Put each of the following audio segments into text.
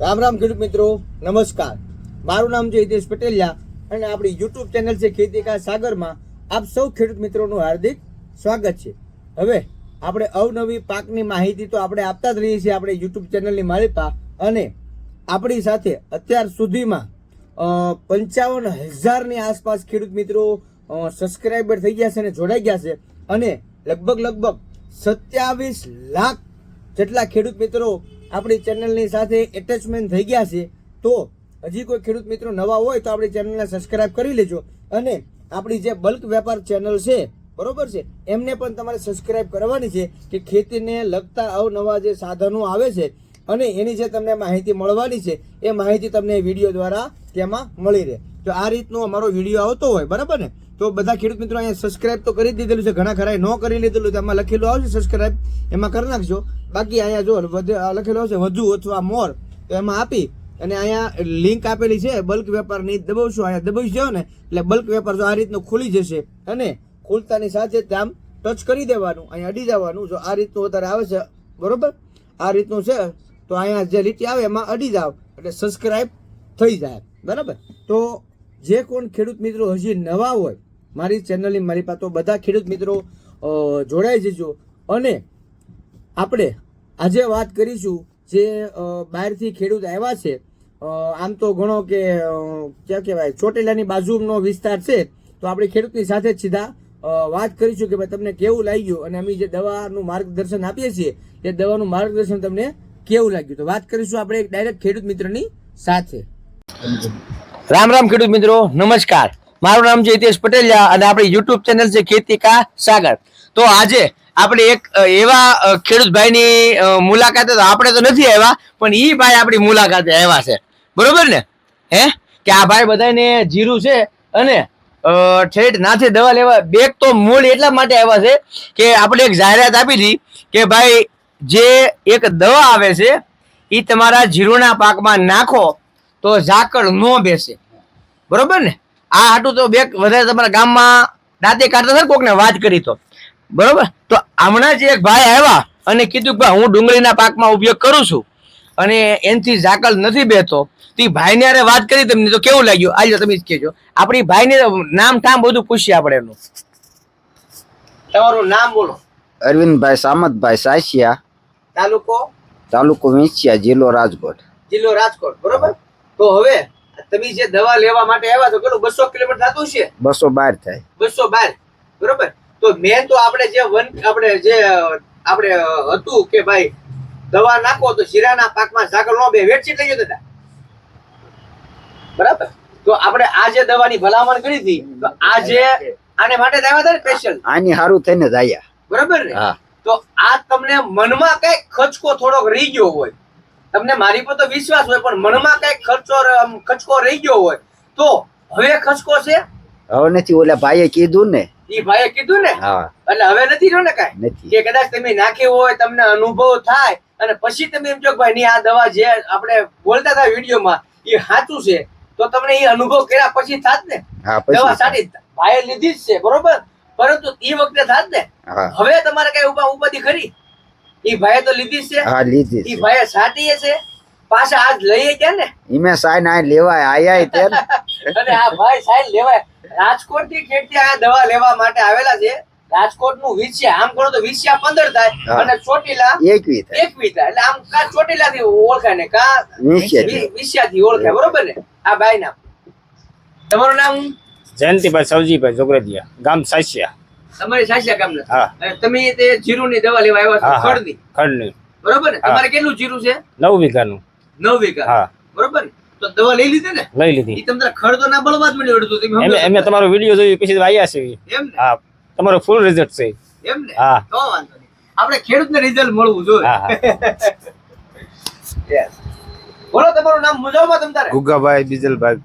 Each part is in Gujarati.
રામ રામ ખેડૂત મિત્રો, નમસ્કાર. મારું નામ છે હિતેશ પટેલિયા અને આપણી યુટ્યુબ ચેનલ છે ખેતી કા સાગરમાં આપ સૌ ખેડૂત મિત્રોનું હાર્દિક સ્વાગત છે. હવે આપણે અવનવી પાકની માહિતી તો આપણે આપતા જ રહીએ છીએ આપણે યુટ્યુબ ચેનલની માલિપા અને આપણી સાથે અત્યાર સુધીમાં પંચાવન હજારની આસપાસ ખેડૂત મિત્રો સબસ્ક્રાઈબર થઈ ગયા છે અને જોડાઈ ગયા છે અને લગભગ લગભગ સત્યાવીસ લાખ જેટલા ખેડૂત મિત્રો આપણી ચેનલની સાથે એટેચમેન્ટ થઈ ગયા છે, તો હજી કોઈ ખેડૂત મિત્રો નવા હોય તો આપણી ચેનલને સબસ્ક્રાઇબ કરી લેજો. અને આપણી જે બલ્ક વેપાર ચેનલ છે, બરોબર છે, એમને પણ તમારે સબસ્ક્રાઇબ કરવાની છે કે ખેતીને લગતા અવનવા જે સાધનો આવે છે, અને એની જે તમને માહિતી મળવાની છે, એ માહિતી તમને વીડિયો દ્વારા તેમાં મળી રહે. તો આ રીતનો અમારો વીડિયો આવતો હોય, બરાબર ને? તો બધા ખેડૂત મિત્રો અહીંયા સબસ્ક્રાઇબ તો કરી દીધેલું છે. ઘણા ખરા ન કરી લીધેલું એમાં લખેલું આવશે સબસ્ક્રાઇબ એમાં કરી નાખજો. બાકી અહીંયા જો લખેલું આવશે વધુ અથવા મોર તો એમાં આપી અને અહીંયા લિંક આપેલી છે. બલ્ક વેપારની દબાવશો, અહીંયા દબાવી જાઓ ને, એટલે બલ્ક વેપાર જો આ રીતનું ખુલી જશે અને ખુલતાની સાથે ત્યાં ટચ કરી દેવાનું. અહીંયા અડી જવાનું. જો આ રીતનું અત્યારે આવે છે, બરોબર? આ રીતનું છે, તો અહીંયા જે લીટી આવે એમાં અડી જાવ એટલે સબસ્ક્રાઇબ થઈ જાય. બરાબર? તો જે કોણ ખેડૂત મિત્રો હજી નવા હોય મારી ચેનલની મારી પાસે બધા ખેડૂત મિત્રો જોડાઈ જજો. અને આપણે આજે વાત કરીશું જે બહારથી ખેડૂત આવ્યા છે. આમ તો ઘણો કે ક્યાં કહેવાય, ચોટેલાની બાજુનો વિસ્તાર છે. તો આપણે ખેડૂતની સાથે સીધા વાત કરીશું કે ભાઈ તમને કેવું લાગ્યું અને અમે જે દવાનું માર્ગદર્શન આપીએ છીએ, એ દવાનું માર્ગદર્શન તમને કેવું લાગ્યું? તો વાત કરીશું આપણે એક ડાયરેક્ટ ખેડૂત મિત્રની સાથે. રામ રામ ખેડૂત મિત્રો, નમસ્કાર. મારું નામ છે હિતેશ પટેલિયા અને આપણી યુટ્યુબ ચેનલ છે ખેતી કા સાગર. તો આજે આપણે એક એવા ખેડૂત ભાઈની મુલાકાતે તો આપણે તો નથી આવ્યા, પણ એ ભાઈ આપણી મુલાકાતે આવ્યા છે. બરોબર ને? હે? કે આ ભાઈ બધાને જીરું છે અને ઠેઠ નાથે દવા લેવા, બેગ તો મૂળ એટલા માટે આવ્યા છે કે આપણે એક જાહેરાત આપી હતી કે ભાઈ, જે એક દવા આવે છે એ તમારા જીરુના પાકમાં નાખો તો ઝાકળ ન બેસે. બરોબર ને? આ હાટું તો બે વધારે તમારા ગામમાં દાંતે કાઢતા હતા કોકને વાત કરી તો. બરોબર? તો હમણાં જ એક ભાઈ આવ્યા અને કીધું કે ભાઈ હું ડુંગળીના પાકમાં ઉપયોગ કરું છું. અને એનથી ઝાકળ નથી બેતો તે ભાઈને હારે વાત કરી તમને તો કેવું લાગ્યું? આજે તમે જ કહેજો. આપણી ભાઈને નામ ઠામ બધું પૂછીએ આપણે એનું. તમારું નામ બોલો. અરવિંદભાઈ સામતભાઈ સાસિયા. તાલુકો? તાલુકો વિંછિયા જિલ્લો રાજકોટ. જિલ્લો રાજકોટ. બરોબર? તો હવે તમે જે દવા લેવા માટે આવ્યા છો કેટલું બસો કિલોમીટર થતું છે? બસો બાર થાય. બસો બાર. બરોબર? તો મેં તો આપણે જે વન આપણે જે આપણે હતું કે ભાઈ દવા નાખો તો શીરાના પાકમાં ઝાકળ નો બે વેટશીટ લઈ જતા બરાબર? તો આપણે આ જે દવાની ભલામણ કરી હતી તો આ જે આને માટે આવ્યા હતા ને સ્પેશિયલ આની હારું થઈને જ આયા. બરાબર ને? તો આ તમને મનમાં કઈ ખચકો થોડોક રહી ગયો હોય. તમને મારી પર તો વિશ્વાસ હોય પણ મનમાં કઈ ખર્ચો ખચકો રહી ગયો હોય તો હવે ખચકો છે? હવે નથી ઓલા ભાઈએ કીધું ને. ઈ ભાઈએ કીધું ને? હા. એટલે હવે નથી રહ્યો ને કઈ? નથી. કે કદાચ તમે નાખ્યું હોય તમને અનુભવ થાય અને પછી તમે એમ જો કે ભાઈ નહીં આ દવા જે આપણે બોલતા હતા વિડીયોમાં એ સાચું છે. તો તમને એ અનુભવ કર્યા પછી થાત ને? દવા સારી ભાઈએ લીધી જ છે બરોબર? પરંતુ એ વખતે થાત ને? હવે તમારે કઈ ઉપા ઉપાધિ ખરી? ઈ ભાઈ તો લીધી છે. હા લીધી ઈ ભાઈ ભાઈએ છે. પાછા આજ લઈએ કે ને? ઈમે સાઈન આ લેવાય આયા તે અને આ ભાઈ સાહેબ લેવાય. રાજકોટથી ખેડતી આ દવા લેવા માટે આવેલા છે. રાજકોટનું વિછ્યા આમ કરો તો વિછ્યા પંદર થાય અને ચોટીલા એકવી થાય. એકવી થાય. એટલે આમ કા ચોટીલા થી ઓળખાય ને કા. વિછ્યા થી ઓળખાય. બરોબર ને? આ ભાઈ નામ તમારું નામ? જયંતિભાઈ સવજીભાઈ જોગરદિયા ગામ સાસિયા. તમારી સાચા કામ નથી તમે તે જીરું ની દવા લેવા આવ્યા છો ખડની ખડની બરોબર ને? તમારે કેટલું જીરું છે? નવ વીઘાનું. નવ વીઘા. હા. બરોબર ને? તો દવા લઈ લીધી ને? લઈ લીધી. તમને ખડ તો ના બળવા જ મળ્યું અડધું તમે એમે સમજો તમારો વીડિયો જોયો પછી આવ્યા છે. એમ ને? હા. તમારો ફૂલ રિઝલ્ટ છે. એમ ને? હા. તો વાંધો નહીં. આપણે ખેડૂતને રિઝલ્ટ મળવું જોઈએ. બોલો તમારું નામ મુજાવમાં તમતારે ગુગાભાઈ બીજલભાઈ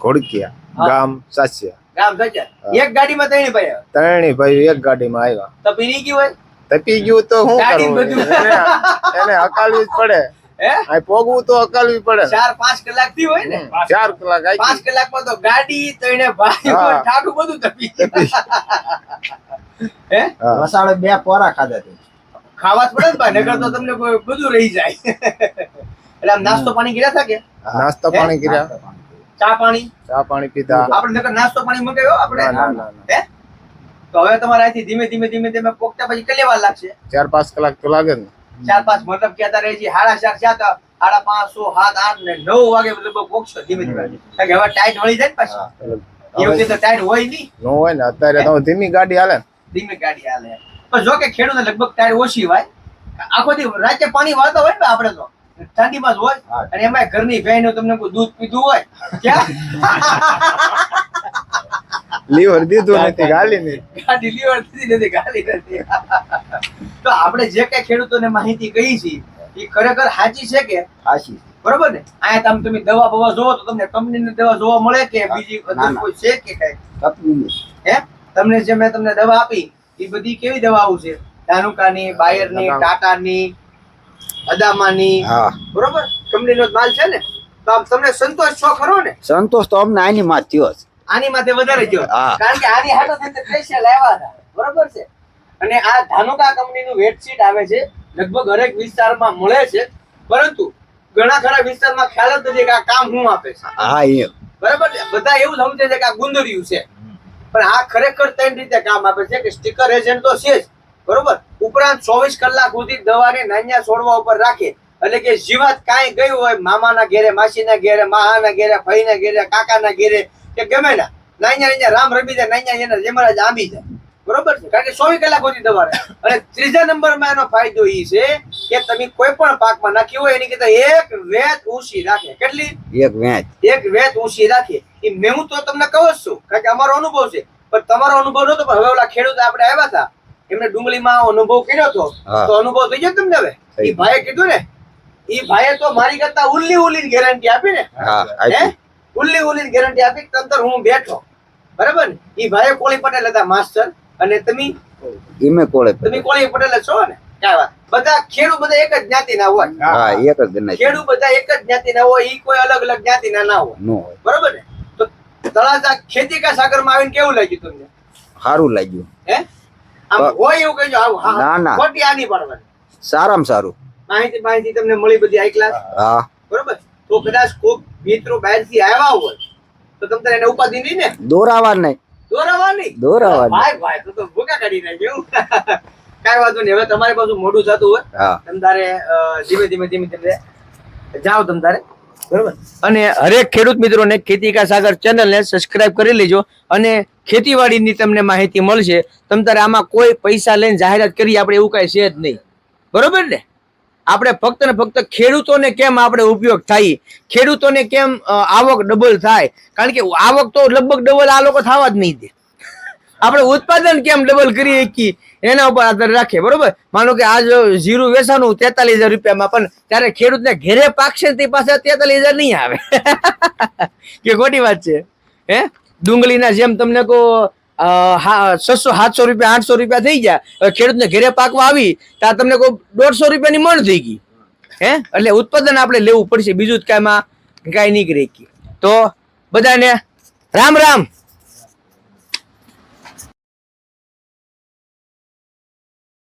ઘોડકિયા. ગામ સાસિયા. ગામ સચ્ચા એક ગાડીમાં ત્રણે ભાઈ આવ્યા. ભાઈ એક ગાડીમાં આવ્યા. તો પીની ગયું હોય? તપી ગયું તો શું ગાડી એને એને હકાલવી જ પડે. હે? પોગવું તો હકાલવી પડે. ચાર પાંચ કલાકથી હોય ને? ચાર કલાક પાંચ કલાકમાં તો ગાડી ત્રણે ભાઈ હા. બધું તપી હે? હા. વસાડે બે પોરા ખાધા તે ખાવા જ પડે ને ભાઈ નગર તો તમને બધું રહી જાય. એટલે આમ નાસ્તો પાણી કર્યા હતા કે? નાસ્તો પાણી કર્યા. ચા પાણી? ચા પાણી પીધા. આપણે નકર નાસ્તો પાણી મંગાવ્યો આપણે? ના, ના. હે? તો હવે તમારે અહીંથી ધીમે ધીમે ધીમે ધીમે પોકતા પછી કેટલી વાર લાગશે? ચાર પાંચ કલાક તો લાગે ને. ચાર પાંચ મતલબ કે રહે છે સાડા ચાર ચાર હાડા પાંચ સો સાત આઠ ને નવ વાગે લગભગ પોકશો ધીમે ધીમે. કારણ કે હવે ટાઈટ વળી જાય ને પાછી. એવું તો ટાઈટ હોય નહીં. ન હોય ને અત્યારે તો ધીમી ગાડી હાલે ધીમી ધીમે ગાડી હાલે. પણ જો કે ખેડૂતને લગભગ ટાઈટ ઓછી હોય. આખો દી રાતે પાણી વાળતા હોય ને આપણે તો. ઠંડીમાં જ હોય? અને એમાં ઘરની ગાયનું તમને કોઈ દૂધ પીધું હોય? ક્યાં? લીવર દીધું નથી ગાલી નહીં. ગાડી લીવર દીધી નથી ગાલી નથી. તો આપણે જે કઈ ખેડૂતોને માહિતી કહી છે એ ખરેખર સાચી છે કે? સાચી બરોબર ને? અહીંયા તમે તમે દવા બવા જોવો તો તમને કંપનીની દવા જોવા મળે કે બીજી. કોઈ છે કે કઈ? તકની હે? તમને જે મેં તમને દવા આપી એ બધી કેવી દવાઓ છે? ધાનુકાની બાયરની. ટાટાની અદામાની હા. બરોબર? કંપનીનો માલ છે ને? તો આમ તમને સંતોષ છો ખરો ને? સંતોષ તો અમને આની માં થયો છે આની માથે વધારે થયો. કારણ કે આની હાટો થઈને સ્પેશિયલ આવ્યા હતા. બરોબર છે? અને આ ધાનુકા કંપનીનું વેડશીટ આવે છે. લગભગ હરેક વિસ્તારમાં મળે છે. પરંતુ ઘણા ખરા વિસ્તારમાં ખ્યાલ જ નથી કે આ કામ હું આપે છે. હા એ બરાબર છે? બધા એવું સમજે છે કે આ ગુંદરિયું છે. પણ આ ખરેખર ત્રણ રીતે કામ આપે છે કે સ્ટીકર એજન્ટ તો છે જ. બરોબર? ઉપરાંત ચોવીસ કલાક સુધી દવાને નાન્યા છોડવા ઉપર રાખે. એટલે કે જીવાત કાંઈ ગયું હોય મામાના ઘેરે માસીના ઘેરે માહાના ઘેરે ભાઈના ઘેરે કાકાના ઘેરે કે ગમે ના નાન્યા નાન્યા રામ રમી જાય નાન્યા એના જેમરાજ આંબી જાય. બરોબર છે? કારણ કે ચોવીસ કલાક સુધી દવા અને ત્રીજા નંબરમાં એનો ફાયદો એ છે કે તમે કોઈ પણ પાકમાં નાખ્યું હોય એની કરતા એક વેત ઊંચી રાખે. કેટલી? એક વેત. એક વેત ઊંચી રાખે. એ મેં હું તો તમને કહું છું કારણ કે અમારો અનુભવ છે. પણ તમારો અનુભવ નતો પણ હવે ઓલા ખેડૂત આપણે આવ્યા હતા એમને ડુંગળીમાં અનુભવ કર્યો હતો તો અનુભવ થઈ ગયો તમને હવે? એ ભાઈએ કીધું ને એ ભાઈએ તો મારી કરતા ઉલ્લી ઉલ્લી ગેરંટી આપી ને? હે ઉલ્લી ઉલ્લી ગેરંટી આપી તંતર હું બેઠો. બરાબર ને? એ ભાઈએ કોળી પટેલ હતા માસ્ટર અને તમે ઈમે કોળે તમે કોળી પટેલ છો ને? બધા ખેડૂત બધા એક જ જ્ઞાતિના હોય. હા એક જ ખેડૂત બધા એક જ જ્ઞાતિના હોય ઈ કોઈ અલગ અલગ જ્ઞાતિ ના હોય. નો હોય. બરોબર ને? તો તળાજા ખેતી કા સાગરમાં આવીને કેવું લાગ્યું તમને? સારું લાગ્યું. હે? હોય એવું કહેજો. આવું ના, ના. ખોટી આની પાડવાની. સારામાં સારું. માહિતી માહિતી તમને મળી બધી હાઈ ક્લાસ હા. બરોબર? તો કદાચ કોક મિત્રો બહારથી આવ્યા હોય તો તમને એને ઉપાધિ નહીં ને? દોરાવા નહીં. દોરાવાની? દોરાવા ભાઈ ભાઈ તો તો ભૂકા કાઢી નાખ્યું કાંઈ વાંધો નહીં. હવે તમારી પાછું મોઢું થતું હોય. તમ તારે ધીમે ધીમે ધીમે ધીમે જાઓ તમ તારે. બરોબર? અને હરેક ખેડૂત મિત્રોને ખેતી કા સાગર ચેનલને સબસ્ક્રાઇબ કરી લેજો અને ખેતીવાડીની તમને માહિતી મળશે. તમ તારે આમાં કોઈ પૈસા લઈને જાહેરાત કરી આપણે એવું કાંઈ છે જ નહીં. બરોબર ને? આપણે ફક્ત ને ફક્ત ખેડૂતોને કેમ આપણે ઉપયોગ થાય? ખેડૂતોને કેમ આવક ડબલ થાય? કારણ કે આવક તો લગભગ ડબલ આ લોકો થવા જ નહીં દે. આપણે ઉત્પાદન કેમ ડબલ કરી શકીએ? એના ઉપર આધાર રાખે, બરોબર? માનો કે આજ જીરું વેચાનું તેતાલીસ હજાર રૂપિયામાં, પણ ત્યારે ખેડૂતને ઘેરે પાકશે તે પાસે તેતાલીસ હજાર નહીં આવે. કે ખોટી વાત છે, હે? ડુંગળીના જેમ તમને કહો છસો, સાતસો રૂપિયા, આઠસો રૂપિયા થઈ ગયા ખેડૂતને ઘેરે પાકવા આવી ત્યાં તમને કહું દોઢસો રૂપિયાની મણ થઈ ગઈ, હે? એટલે ઉત્પાદન આપણે લેવું પડશે, બીજું જ કાંઈમાં કાંઈ નહીં કરી તો બધાને રામ રામ.